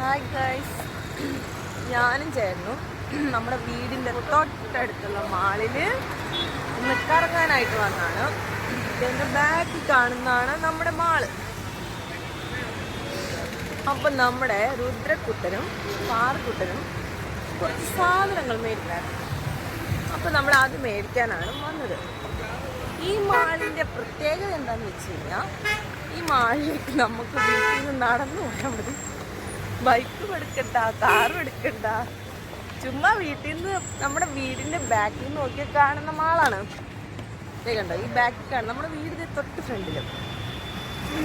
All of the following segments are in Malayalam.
ഹായ് ഗൈസ് ഞാനും ചേർന്നു നമ്മുടെ വീടിന്റെ തൊട്ടടുത്തുള്ള മാളിൽ നിൽക്കിറങ്ങാനായിട്ട് കറങ്ങാനായിട്ട് വന്നാണ് എന്റെ ബാക്കിൽ കാണുന്നതാണ് നമ്മുടെ മാൾ. അപ്പം നമ്മുടെ രുദ്രക്കുട്ടനും പാറക്കുട്ടനും കുറച്ച് സാധനങ്ങൾ മേടിക്കാറുണ്ട് അപ്പം നമ്മൾ അത് മേടിക്കാനാണ് വന്നത്. ഈ മാളിന്റെ പ്രത്യേകത എന്താണെന്ന് വെച്ച് കഴിഞ്ഞാൽ ഈ മാളിലേക്ക് നമുക്ക് വീട്ടിൽ നിന്ന് നടന്നു പോയാൽ മതി. ബൈക്കും എടുക്കണ്ട കാറും എടുക്കണ്ട ചുമ്മാ വീട്ടിൽ നിന്ന് നമ്മുടെ വീടിന്റെ ബാക്കിൽ നിന്ന് നോക്കിയാൽ കാണുന്ന മാളാണ്. കണ്ടോ ഈ ബാക്കിൽ കാണും നമ്മുടെ വീടിന്റെ തൊട്ട് ഫ്രണ്ടിലും.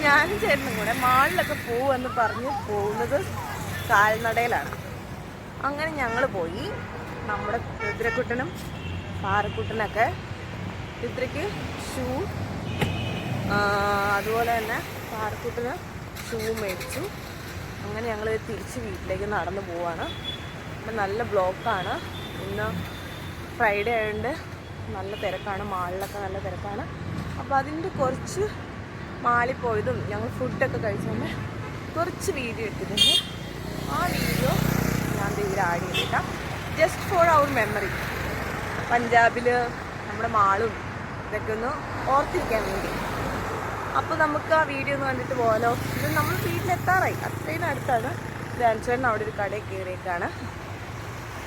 ഞാനും ചേട്ടനും കൂടെ മാളിലൊക്കെ പോവെന്ന് പറഞ്ഞ് പോകുന്നത് കാൽനടയിലാണ്. അങ്ങനെ ഞങ്ങൾ പോയി. നമ്മുടെ രുദ്രക്കുട്ടനും പാറക്കുട്ടനൊക്കെ രുദ്രയ്ക്ക് ഷൂ അതുപോലെ തന്നെ പാറക്കുട്ടന് ഷൂ മേടിച്ചു. അങ്ങനെ ഞങ്ങൾ തിരിച്ച് വീട്ടിലേക്ക് നടന്നു പോവാണ്. ഇവിടെ നല്ല ബ്ലോക്കാണ്. ഇന്ന് ഫ്രൈഡേ ആയതുകൊണ്ട് നല്ല തിരക്കാണ്. മാളിലൊക്കെ നല്ല തിരക്കാണ്. അപ്പോൾ അതിന്റെ കുറച്ച് മാളിൽ പോയതും ഞങ്ങൾ ഫുഡൊക്കെ കഴിച്ചുകൊണ്ട് കുറച്ച് വീഡിയോ എടുത്തിട്ടുണ്ട് ആ വീഡിയോ ഞാൻ ഇതിൽ ആഡ് ചെയ്തിട്ടാം. ജസ്റ്റ് ഫോർ അവർ മെമ്മറി പഞ്ചാബിൽ നമ്മുടെ മാളും ഇതൊക്കെ ഒന്ന് ഓർത്തിരിക്കാൻ വേണ്ടി. അപ്പോൾ നമുക്ക് ആ വീഡിയോ ഒന്ന് കണ്ടിട്ട് പോകാലോ. ഇത് നമ്മൾ വീട്ടിലെത്താറായി അത്രയും അടുത്താണ്. ധ്യാൻചേട്ടൻ അവിടെ ഒരു കടയിൽ കയറിയേക്കാണ്.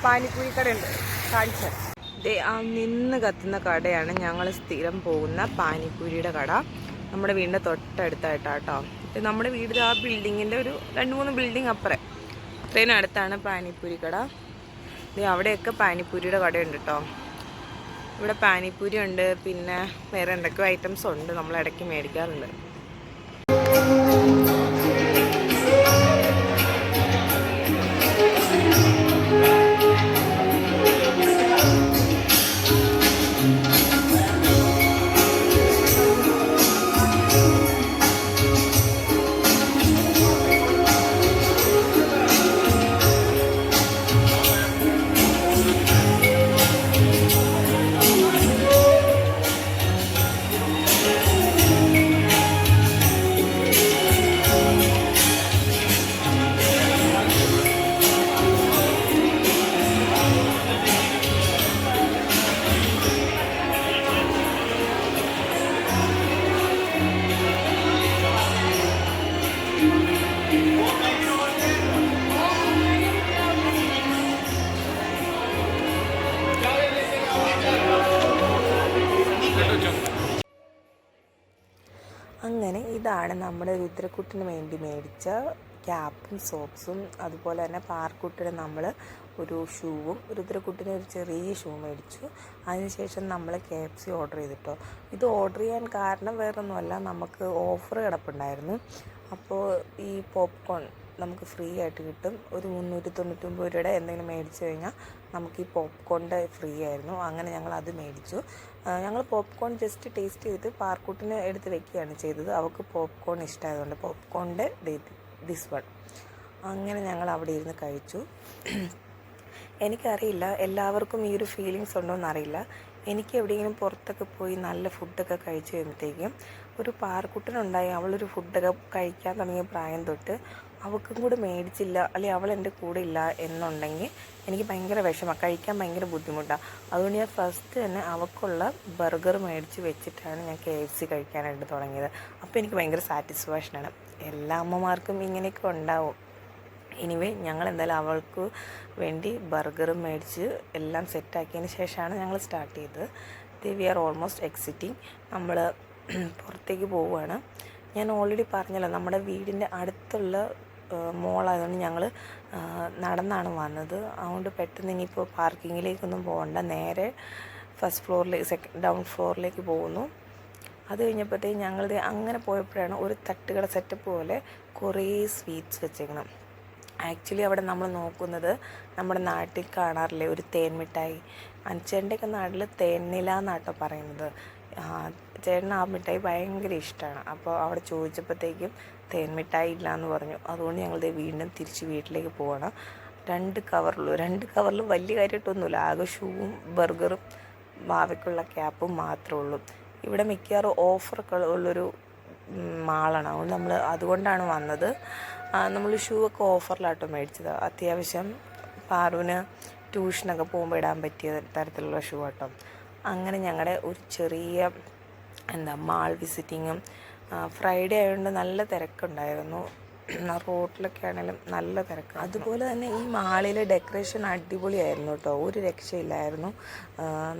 പാനിപ്പൂരി ഉണ്ട് കാണിച്ചത് ദേ ആ നിന്ന് കത്തുന്ന കടയാണ് ഞങ്ങൾ സ്ഥിരം പോകുന്ന പാനിപ്പൂരിയുടെ കട. നമ്മുടെ വീടിന്റെ തൊട്ടടുത്തായിട്ടാട്ടോ. നമ്മുടെ വീട് ആ ബിൽഡിങ്ങിന്റെ ഒരു രണ്ട് മൂന്ന് ബിൽഡിംഗ് അപ്പുറം. അത്രയും അടുത്താണ് പാനിപ്പൂരി കട ദേ അവിടെയൊക്കെ പാനിപ്പൂരിയുടെ കടയുണ്ട് കേട്ടോ ഇവിടെ പാനിപ്പൂരി ഉണ്ട് പിന്നെ വേറെ എന്തൊക്കെയോ ഐറ്റംസ് ഉണ്ട് നമ്മൾ ഇടയ്ക്ക് മേടിക്കാറുണ്ട്. അങ്ങനെ ഇതാണ് നമ്മുടെ രുദ്രക്കുട്ടിന് വേണ്ടി മേടിച്ച ക്യാപ്പും സോക്സും. അതുപോലെ തന്നെ പാർക്കുട്ടിന് നമ്മൾ ഒരു ഷൂവും രുദ്രക്കുട്ടിന് ഒരു ചെറിയ ഷൂ മേടിച്ചു. അതിനുശേഷം നമ്മൾ കെ എഫ് സി ഓർഡർ ചെയ്തിട്ടോ. ഇത് ഓർഡർ ചെയ്യാൻ കാരണം വേറൊന്നുമല്ല നമുക്ക് ഓഫർ കിടപ്പുണ്ടായിരുന്നു. അപ്പോൾ ഈ പോപ്കോൺ നമുക്ക് ഫ്രീ ആയിട്ട് കിട്ടും. ഒരു മുന്നൂറ്റി തൊണ്ണൂറ്റൊമ്പത് രൂപയുടെ എന്തെങ്കിലും മേടിച്ചു കഴിഞ്ഞാൽ നമുക്ക് ഈ പോപ്കോണിന്റെ ഫ്രീ ആയിരുന്നു. അങ്ങനെ ഞങ്ങൾ അത് മേടിച്ചു. ഞങ്ങൾ പോപ്കോൺ ജസ്റ്റ് ടേസ്റ്റ് ചെയ്ത് പാർക്കൂട്ടിന് എടുത്ത് വെക്കുകയാണ് ചെയ്തത്. അവൾക്ക് പോപ്കോൺ ഇഷ്ടമായതുകൊണ്ട് പോപ്കോണിന്റെ ദിസ് വൺ അങ്ങനെ ഞങ്ങൾ അവിടെ ഇരുന്ന് കഴിച്ചു. എനിക്കറിയില്ല എല്ലാവർക്കും ഈ ഒരു ഫീലിങ്സ് ഉണ്ടോ എന്നറിയില്ല എനിക്ക് എവിടെയെങ്കിലും പുറത്തൊക്കെ പോയി നല്ല ഫുഡൊക്കെ കഴിച്ചു കഴിയുമ്പോഴത്തേക്കും ഒരു പാറക്കുട്ടനുണ്ടായി അവളൊരു ഫുഡൊക്കെ കഴിക്കാൻ തുടങ്ങിയ പ്രായം തൊട്ട് അവൾക്കും കൂടെ മേടിച്ചില്ല അല്ലെങ്കിൽ അവൾ എന്റെ കൂടെ ഇല്ല എന്നുണ്ടെങ്കിൽ എനിക്ക് ഭയങ്കര വിഷമം കഴിക്കാൻ ഭയങ്കര ബുദ്ധിമുട്ടാണ് അതുകൊണ്ട് ഞാൻ ഫസ്റ്റ് തന്നെ അവൾക്കുള്ള ബർഗർ മേടിച്ച് വെച്ചിട്ടാണ് ഞാൻ കെ എഫ് സി കഴിക്കാനായിട്ട് തുടങ്ങിയത്. അപ്പോൾ എനിക്ക് ഭയങ്കര സാറ്റിസ്ഫാക്ഷനാണ് എല്ലാ അമ്മമാർക്കും ഇങ്ങനെയൊക്കെ ഉണ്ടാവും. എനിവേ ഞങ്ങൾ എന്തായാലും അവൾക്ക് വേണ്ടി ബർഗർ മേടിച്ച് എല്ലാം സെറ്റാക്കിയതിന് ശേഷമാണ് ഞങ്ങൾ സ്റ്റാർട്ട് ചെയ്തത്. വി ആർ ഓൾമോസ്റ്റ് എക്സിറ്റിംഗ് നമ്മൾ പുറത്തേക്ക് പോവുകയാണ്. ഞാൻ ഓൾറെഡി പറഞ്ഞല്ലോ നമ്മുടെ വീടിന്റെ അടുത്തുള്ള മോളായതുകൊണ്ട് ഞങ്ങൾ നടന്നാണ് വന്നത്. അതുകൊണ്ട് പെട്ടെന്ന് ഇനിയിപ്പോൾ പാർക്കിങ്ങിലേക്കൊന്നും പോകണ്ട. നേരെ ഫസ്റ്റ് ഫ്ലോറിലേക്ക് സെക്കൻഡ് ഡൗൺ ഫ്ലോറിലേക്ക് പോകുന്നു. അത് കഴിഞ്ഞപ്പോഴത്തേക്ക് ഞങ്ങളിത് അങ്ങനെ പോയപ്പോഴാണ് ഒരു തട്ടുകട സെറ്റപ്പ് പോലെ കുറേ സ്വീറ്റ്സ് വെച്ചേക്കണം. ആക്ച്വലി അവിടെ നമ്മൾ നോക്കുന്നത് നമ്മുടെ നാട്ടിൽ കാണാറില്ലേ ഒരു തേൻമിഠായി? അഞ്ചേന്റെയൊക്കെ നാട്ടിൽ തേൻനില എന്നാട്ടോ പറയുന്നത്. ചേട്ടന് ആ മിഠായി ഭയങ്കര ഇഷ്ടമാണ് അപ്പോൾ അവിടെ ചോദിച്ചപ്പോഴത്തേക്കും തേൻ മിഠായി ഇല്ല എന്ന് പറഞ്ഞു. അതുകൊണ്ട് ഞങ്ങൾ വീണ്ടും തിരിച്ച് വീട്ടിലേക്ക് പോകണം രണ്ട് കവറുള്ളൂ രണ്ട് കവറിൽ വലിയ കാര്യമായിട്ടൊന്നുമില്ല. ആകെ ഷൂവും ബർഗറും ഭാവയ്ക്കുള്ള ക്യാപ്പും മാത്രമേ ഉള്ളൂ. ഇവിടെ മിക്കവാറും ഓഫറൊക്കെ ഉള്ളൊരു മാളാണ്. അതുകൊണ്ട് നമ്മൾ അതുകൊണ്ടാണ് വന്നത്. നമ്മൾ ഷൂ ഒക്കെ ഓഫറിലാട്ടോ മേടിച്ചത്. അത്യാവശ്യം പാറുവിന് ട്യൂഷനൊക്കെ പോകുമ്പോൾ ഇടാൻ പറ്റിയ തരത്തിലുള്ള ഷൂ ആട്ടോ. അങ്ങനെ ഞങ്ങളുടെ ഒരു ചെറിയ എന്താ മാൾ വിസിറ്റിങ്ങും ഫ്രൈഡേ ആയതുകൊണ്ട് നല്ല തിരക്കുണ്ടായിരുന്നു. റോട്ടിലൊക്കെ ആണെങ്കിലും നല്ല തിരക്ക് അതുപോലെ തന്നെ ഈ മാളിലെ ഡെക്കറേഷൻ അടിപൊളിയായിരുന്നു കേട്ടോ. ഒരു രക്ഷയില്ലായിരുന്നു.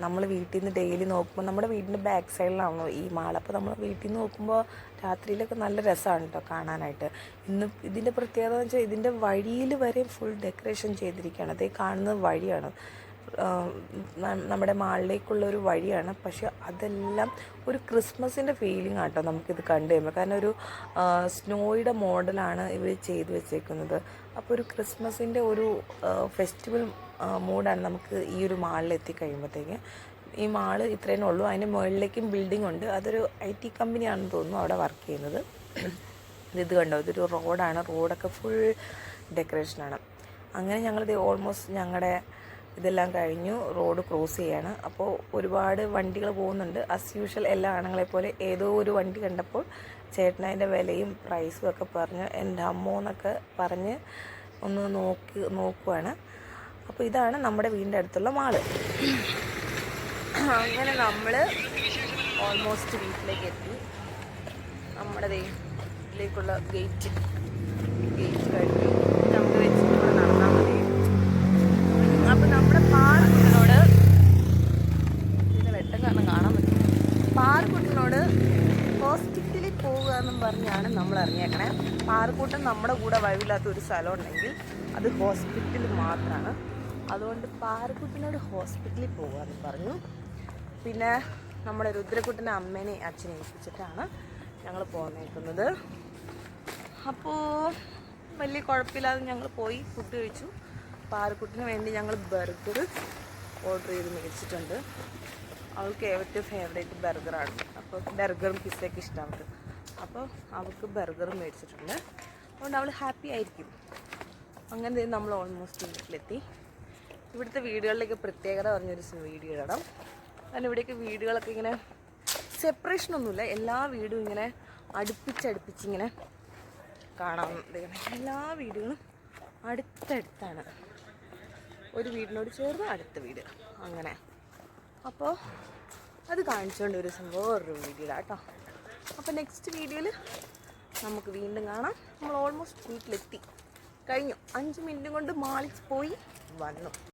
നമ്മൾ വീട്ടിൽ നിന്ന് ഡെയിലി നോക്കുമ്പോൾ നമ്മുടെ വീടിന്റെ ബാക്ക് സൈഡിലാണ് ഈ മാൾ അപ്പോൾ നമ്മൾ വീട്ടിൽ നിന്ന് നോക്കുമ്പോൾ രാത്രിയിലൊക്കെ നല്ല രസമാണ് കേട്ടോ കാണാനായിട്ട്. ഇന്ന് ഇതിന്റെ പ്രത്യേകത എന്ന് വെച്ചാൽ ഇതിന്റെ വഴിയിൽ വരെ ഫുൾ ഡെക്കറേഷൻ ചെയ്തിരിക്കുകയാണ്. അതേ കാണുന്നത് വഴിയാണ്. നമ്മുടെ മാളിലേക്കുള്ള ഒരു വഴിയാണ്. പക്ഷെ അതെല്ലാം ഒരു ക്രിസ്മസിന്റെ ഫീലിംഗ് ആട്ടോ നമുക്കിത് കണ്ടു കഴിയുമ്പോൾ കാരണം ഒരു സ്നോയുടെ മോഡലാണ് ഇവർ ചെയ്തു വെച്ചേക്കുന്നത്. അപ്പോൾ ഒരു ക്രിസ്മസിന്റെ ഒരു ഫെസ്റ്റിവൽ മൂഡാണ് നമുക്ക് ഈ ഒരു മാളിൽ എത്തിക്കഴിയുമ്പോഴത്തേക്ക് ഈ മാൾ ഇത്രയേ ഉള്ളൂ. അതിന്റെ മുകളിലേക്കും ബിൽഡിംഗ് ഉണ്ട്. അതൊരു ഐ ടി കമ്പനിയാണെന്ന് തോന്നുന്നു അവിടെ വർക്ക് ചെയ്യുന്നത്. ഇത് കണ്ടോ? ഇതൊരു റോഡാണ്. റോഡൊക്കെ ഫുൾ ഡെക്കറേഷനാണ്. അങ്ങനെ ഞങ്ങളിത് ഓൾമോസ്റ്റ് ഞങ്ങളുടെ ഇതെല്ലാം കഴിഞ്ഞു റോഡ് ക്രോസ് ചെയ്യാണ്. അപ്പോൾ ഒരുപാട് വണ്ടികൾ പോകുന്നുണ്ട്. അസ് യൂഷ്വൽ എല്ലാ ആണുങ്ങളെ പോലെ ഏതോ ഒരു വണ്ടി കണ്ടപ്പോൾ ചേട്ടനതിന്റെ വിലയും പ്രൈസും ഒക്കെ പറഞ്ഞു എന്റെ അമ്മോ എന്നൊക്കെ പറഞ്ഞ് ഒന്ന് നോക്കി നോക്കുവാണ്. അപ്പോൾ ഇതാണ് നമ്മുടെ വീടിന്റെ അടുത്തുള്ള മാൾ. അങ്ങനെ നമ്മൾ ഓൾമോസ്റ്റ് വീട്ടിലേക്ക് എത്തി. നമ്മുടെ വീട്ടിലേക്കുള്ള ഗേറ്റ് കഴിഞ്ഞു നമുക്ക് വെച്ചിട്ട് ഇവിടെ നടന്നാൽ മതി അപ്പൊ നമ്മുടെ പാറക്കുട്ടനോട് ഇതിന്റെ വെട്ടം കാരണം കാണാൻ പറ്റും പാറക്കുട്ടനോട് ഹോസ്പിറ്റലിൽ പോകുക പറഞ്ഞാണ് നമ്മൾ ഇറങ്ങിയേക്കണേ ആർക്കൂട്ടം നമ്മുടെ കൂടെ വഴിവില്ലാത്ത ഒരു സ്ഥലം ഉണ്ടെങ്കിൽ അത് ഹോസ്പിറ്റൽ മാത്രമാണ്. അതുകൊണ്ട് പാറക്കുട്ടിനോട് ഹോസ്പിറ്റലിൽ പോകാമെന്ന് പറഞ്ഞു. പിന്നെ നമ്മുടെ രുദ്രക്കുട്ടിന്റെ അമ്മേനെ അച്ഛനെ ഏൽപ്പിച്ചിട്ടാണ് ഞങ്ങൾ പോന്നേക്കുന്നത്. അപ്പോൾ വലിയ കുഴപ്പമില്ലാതെ ഞങ്ങൾ പോയി ഫുഡ് കഴിച്ചു. പാറക്കുട്ടിന് വേണ്ടി ഞങ്ങൾ ബർഗർ ഓർഡർ ചെയ്ത് മേടിച്ചിട്ടുണ്ട്. അവൾക്ക് ഏറ്റവും ഫേവറേറ്റ് ബർഗറാണ് അപ്പോൾ ബർഗറും പിസ്സയൊക്കെ ഇഷ്ടമാണ് അപ്പോൾ അവൾക്ക് ബർഗർ മേടിച്ചിട്ടുണ്ട്. അതുകൊണ്ട് അവൾ ഹാപ്പി ആയിരിക്കും. അങ്ങനെ നമ്മൾ ഓൾമോസ്റ്റ് വീട്ടിലെത്തി. ഇവിടുത്തെ വീടുകളിലേക്ക് പ്രത്യേകത പറഞ്ഞൊരു വീഡിയോ ഇടണം. കാരണം ഇവിടെയൊക്കെ വീടുകളൊക്കെ ഇങ്ങനെ സെപ്പറേഷൻ ഒന്നുമില്ല. എല്ലാ വീടും ഇങ്ങനെ അടുപ്പിച്ചടുപ്പിച്ചിങ്ങനെ കാണാം. എല്ലാ വീടുകളും അടുത്തടുത്താണ്. ഒരു വീടിനോട് ചേർന്ന് അടുത്ത വീട്. അങ്ങനെ. അപ്പോൾ അത് കാണിച്ചുകൊണ്ട് ഒരു സംഭവം ഓരോ വീഡിയോ കേട്ടോ അപ്പോൾ നെക്സ്റ്റ് വീഡിയോയിൽ നമുക്ക് വീണ്ടും കാണാം. നമ്മൾ ഓൾമോസ്റ്റ് വീട്ടിലെത്തി. കഴിഞ്ഞു. അഞ്ച് മിനിറ്റ് കൊണ്ട് മാളിച്ച് പോയി വന്നു.